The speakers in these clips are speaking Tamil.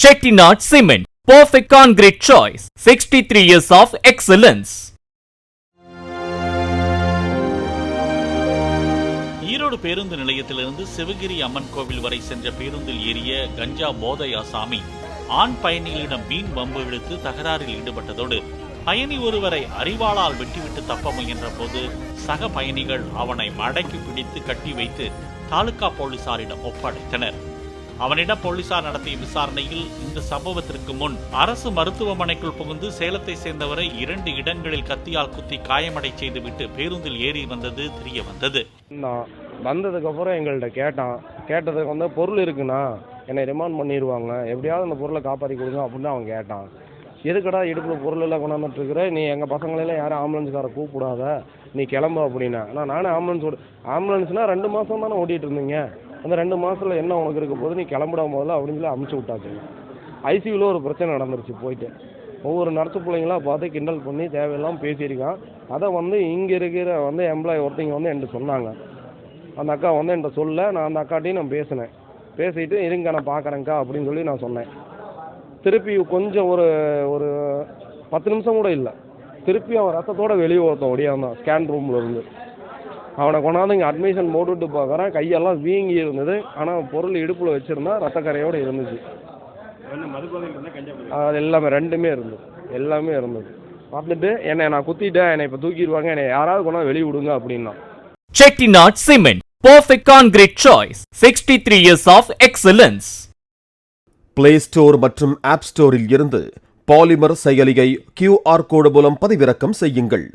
Chettinad Cement, perfect concrete choice. 63 years of excellence. Erode பேருந்து நிலையத்திலிருந்து சிவகிரி அம்மன் கோவில் வரை சென்ற பேருந்தில் ஏறிய கஞ்சா போதை ஆசாமி ஆண் பயணிகளிடம் மீன் வம்பு இழுத்து தகராறில் ஈடுபட்டதோடு பயணி ஒருவரை அறிவாளால் வெட்டிவிட்டு தப்ப முயன்ற போது சக பயணிகள் அவனை மடக்கி பிடித்து கட்டி வைத்து தாலுகா போலீசாரிடம் ஒப்படைத்தனர் அவனிடம் போலீசார் நடத்திய விசாரணையில் இந்த சம்பவத்திற்கு முன் அரசு மருத்துவமனைக்குள் புகுந்து சேலத்தை சேர்ந்தவரை இரண்டு இடங்களில் கத்தியால் குத்தி காயமடை செய்துவிட்டு பேருந்தில் ஏறி வந்தது தெரிய வந்தது. நான் வந்ததுக்கப்புறம் எங்கள்கிட்ட கேட்டான். கேட்டதுக்கு வந்து பொருள் இருக்குண்ணா என்னை ரிமாண்ட் பண்ணிடுவாங்க எப்படியாவது அந்த பொருளை காப்பாற்றி கொடுங்க அப்படின்னு அவன் கேட்டான். எதுக்கடா இடுப்பில் பொருள் எல்லாம் கொண்டாந்துட்டு நீ எங்கள் பசங்களெல்லாம் யாரும் ஆம்புலன்ஸ்கார கூப்பிடாத. நீ கிளம்பு அப்படின்னா நான் நானே ஆம்புலன்ஸ் ஓடு ஆம்புலன்ஸ்னால் ரெண்டு மாதம் தானே ஓட்டிகிட்டு இருந்தீங்க. அந்த ரெண்டு மாதத்தில் என்ன உனக்கு இருக்க போது நீ கிளம்பிட முதல்ல அப்படின்னு சொல்லி அமுச்சு விட்டாச்சு ஐசியூவில் ஒரு பிரச்சனை நடந்துருச்சு போயிட்டு. ஒவ்வொரு நடத்து பிள்ளைங்களா பார்த்து கிண்டல் பண்ணி தேவையெல்லாம் பேசியிருக்கான். அதை வந்து இங்கே இருக்கிற வந்து எம்ப்ளாயி ஒருத்தங்க வந்து என்கிட்ட சொன்னாங்க. அந்த அக்கா வந்து என்கிட்ட சொல்ல நான் அந்த அக்காட்டையும் நான் பேசினேன். பேசிட்டு இருங்க நான் பார்க்குறேங்க்கா அப்படின்னு சொல்லி நான் சொன்னேன். திருப்பி கொஞ்சம் ஒரு ஒரு பத்து நிமிஷம் கூட இல்லை. திருப்பி அவன் ரத்தத்தோட வெளியே ஒருத்தன் ஒடியாந்தான் ஸ்கேன் ரூமில் இருந்து. அவனை கொண்டாந்து இங்கே அட்மிஷன் போட்டுவிட்டு பார்க்குறேன் கையெல்லாம் வீங்கி இருந்தது. ஆனால் பொருள் இடுப்பில் வச்சுருந்தா ரத்தக்கரையோடு இருந்துச்சு. அது எல்லாமே ரெண்டுமே இருந்தது. எல்லாமே இருந்தது. பார்த்துட்டு என்னை நான் குத்திட்டேன். என்னை இப்போ தூக்கிடுவாங்க. என்னை யாராவது கொண்டாந்து வெளியே விடுங்க அப்படின்னா. Chettinad Cement, perfect concrete choice. 63 years of excellence. Play store மற்றும் ஆப் ஸ்டோரில் இருந்து பாலிமர் செயலியை கியூஆர் கோடு மூலம் பதிவிறக்கம் செய்யுங்கள்.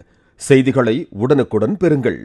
செய்திகளை உடனுக்குடன் பெறுங்கள்.